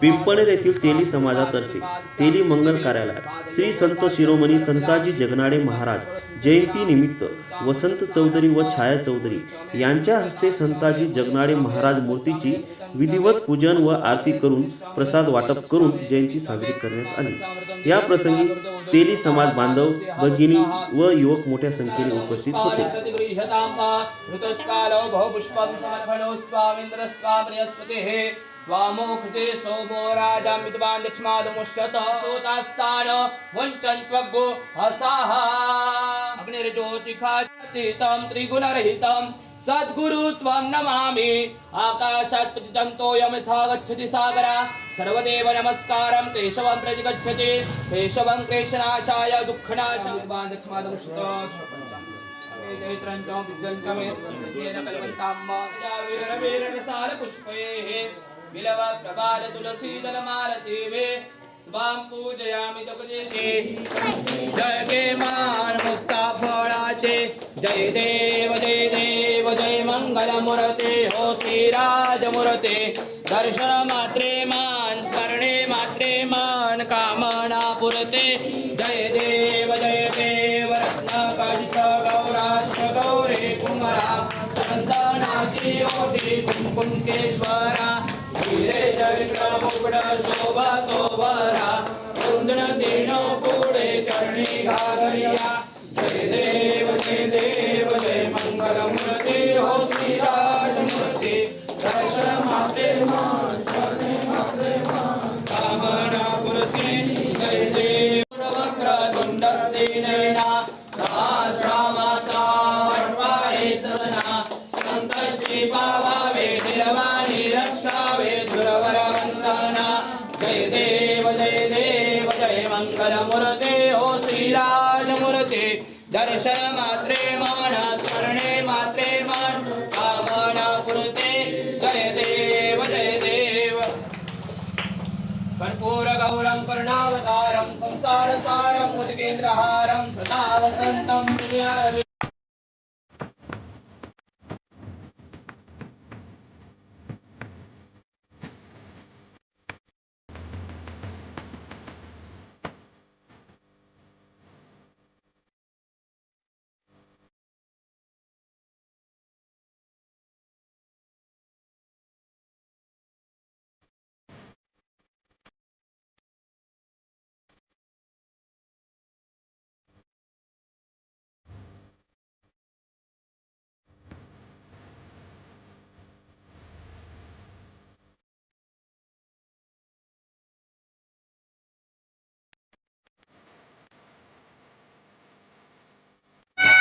पिंपळेर येथील तेली समाजातर्फे तेली मंगल कार्यालयात श्री संत शिरोमणी संताजी जगनाडे महाराज जयंती निमित्त वसंत चौधरी व छाया चौधरी यांच्या हस्ते संताजी जगनाडे महाराज मूर्तीची विधिवत पूजन व आरती करून प्रसाद वाटप करून जयंती साजरी करण्यात आली. या प्रसंगी तेली समाज बांधव भगिनी व युवक मोठ्या संख्येने उपस्थित होते. त्वामोक्षते सोमो राजां विद्वान् दक्ष्मादमुष्यत सोतास्तान वञ्चन् त्वग्गो हसाः। अग्निर्ज्योतिखातीतं त्रिगुणरहितं। सद्गुरु त्वं नमामि। आकाशात् पतितं तोयं यथा गच्छति सागरा। सर्वदेव नमस्कारं केशवं प्रति गच्छति केशवं क्लेशनाशाय दुःखनाशाय विद्वान् दक्ष्मादमुष्यत विलव प्रभार तुलसीदल मालती स्वाम पूजयामि तपदेशे जय के मान मुक्ता फळाचे। जय देव जय देव जय मंगल मुरते। हो श्रीराज मुरते। दर्शन मात्रे मान स्मरणे मात्रे मान कामना पुरते। जय देव जय देव रत्न कंठ गौराज गौरे कुमरा संतानाची ओटी कुंकुंकेश्वरा ચરિત્ર મુકડ શોભા તો વરા કુંદણ દિનો शंकर मुरते ओ श्रीराज मुरते दर्शन मात्रे मान स्मरणे मात्रे मान कामना पुरते जय देव जय देव। कर्पूर गौरम कर्णावतारम संसार सारम मुदकेंद्रहारम सदा वसंतम